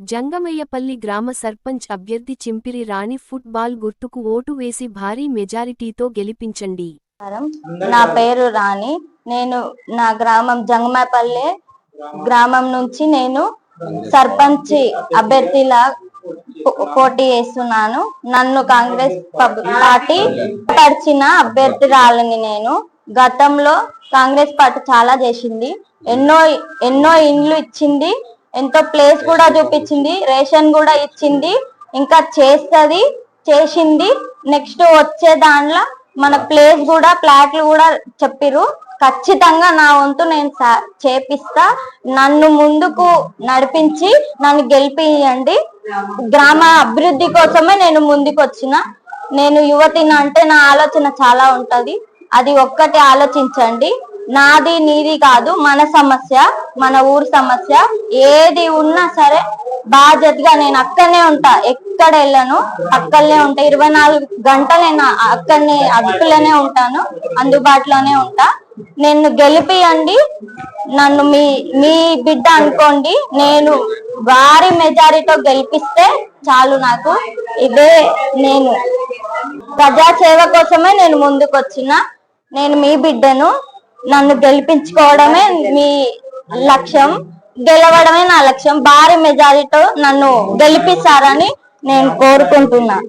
జంగమయ్యపల్లి గ్రామ సర్పంచ్ అభ్యర్థి చింపిరి రాణి ఫుట్బాల్ గుర్తుకు ఓటు వేసి భారీ మెజారిటీతో గెలిపించండి. నా పేరు రాణి. నేను నా గ్రామం జంగమాపల్లె గ్రామం నుంచి నేను సర్పంచ్ అభ్యర్థిలా పో- పోటీ చేస్తున్నాను. నన్ను కాంగ్రెస్ పబ్- పార్టీ పరిచిన అభ్యర్థిరాలని నేను గతంలో కాంగ్రెస్ పార్టీ చాలా చేసింది. ఎన్నో ఎన్నో ఇండ్లు ఇచ్చింది. ఎంతో ప్లేస్ కూడా చూపించింది రేషన్ కూడా ఇచ్చింది ఇంకా చేస్తుంది చేసింది. నెక్స్ట్ వచ్చే దాంట్లో మన ప్లేస్ కూడా ప్లాట్లు కూడా చెప్పిర్రు. ఖచ్చితంగా నా వంతు నేను సా- చేపిస్తా. నన్ను ముందుకు నడిపించి నన్ను గెలిపియండి. గ్రామ అభివృద్ధి కోసమే నేను ముందుకు వచ్చిన నేను యువతిని అంటే నా ఆలోచన చాలా ఉంటది. అది ఒక్కటి ఆలోచించండి. నాది నీది కాదు మన సమస్య మన ఊరు సమస్య. ఏది ఉన్నా సరే బాధ్యతగా నేను అక్కడనే ఉంటా ఎక్కడ వెళ్ళను అక్కడనే ఉంటా. ఇరవై నాలుగు గంటలు నేను అక్కడనే అదుపులోనే ఉంటాను అందుబాటులోనే ఉంటా. నేను గెలిపియండి నన్ను మీ మీ బిడ్డ అనుకోండి నేను వారి మెజారిటీతో గెలిపిస్తే చాలు నాకు. ఇదే నేను. ప్రజా సేవ కోసమే నేను ముందుకు వచ్చిన నేను మీ బిడ్డను. నన్ను గెలిపించుకోవడమే మీ లక్ష్యం. గెలవడమే నా లక్ష్యం. భారీ మెజారిటీతో నన్ను గెలిపిస్తారని నేను కోరుకుంటున్నా.